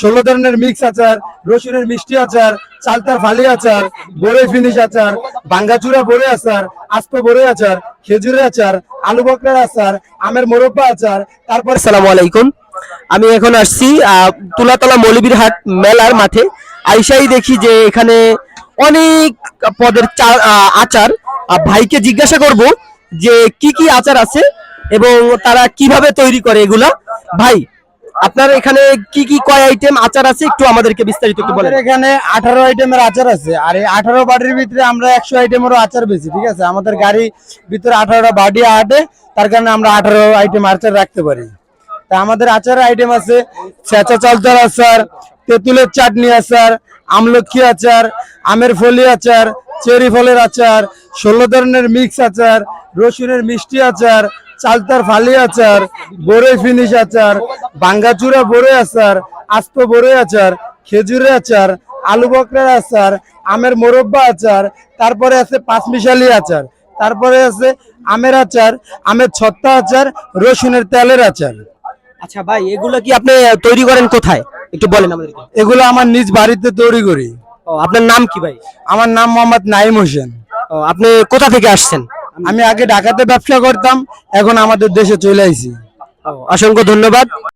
ষোলো ধরনের মিক্স আচার, রসুনের মিষ্টি আচার চালতার ফালি আচার বড়ই ফিনিশ আচার, বাঙ্গাচুরা বড়ে আচার, আস্ত বড়ে আচার, খেজুরের আচার, আলু বকরার আচার, আমের মোরব্বা আচার, তারপর আসসালামু আলাইকুম। আমি এখন আসছি তুলাতলা মৌলবীর হাট মেলার মাঠে। আইসাই দেখি যে এখানে অনেক পদের আচার। ভাইকে জিজ্ঞাসা করব যে কি কি আচার আছে এবং তারা কীভাবে তৈরি করে এগুলা। ভাই আপনার এখানে কি কি, কয় আইটেম আচার আছে? একটু আমাদেরকে বিস্তারিত একটু বলেন। এখানে আঠারো আইটেমের আচার আছে। আর এই আঠারো বাটির ভিতরে আমরা একশো আইটেমেরও আচার বেশি, ঠিক আছে? আমাদের গাড়ি ভিতরে আঠারোটা বাটি আটে, তার কারণে আমরা আঠারো আইটেম আচার রাখতে পারি। তা আমাদের আচারের আইটেম আছে চেঁচা চালতার আচার, তেঁতুলের চাটনি আচার, আমলক্ষী আচার, আমের ফলি আচার, চেরি ফলের আচার, ষোলো ধরনের মিক্স আচার, রসুনের মিষ্টি আচার, চালতার ফালি আচার, বড়ই ফিনিশ আচার বাঙ্গাচুরা বড়ই আচার আস্ত বড়ই আচার খেজুরের আচার আলু বকরার আচার আমের মোরব্বা আচার তারপরে আছে পাঁচমিশালি আচার তারপরে আছে আমের আচার আমের ছত্তা আচার রসুনের তেলের আচার আচ্ছা ভাই এগুলো কি আপনি তৈরি করেন কোথায়? একটু বলেন আমাদেরকে। এগুলো আমার নিজ বাড়িতে তৈরি করি। ও, আপনার নাম কি ভাই? আমার নাম মোহাম্মদ নাইম হোসেন। ও, আপনি কোথা থেকে আসছেন? আমি আগে ঢাকাতে ব্যবসা করতাম এখন আমাদের দেশে চলে আইছি। অসংখ্য ধন্যবাদ।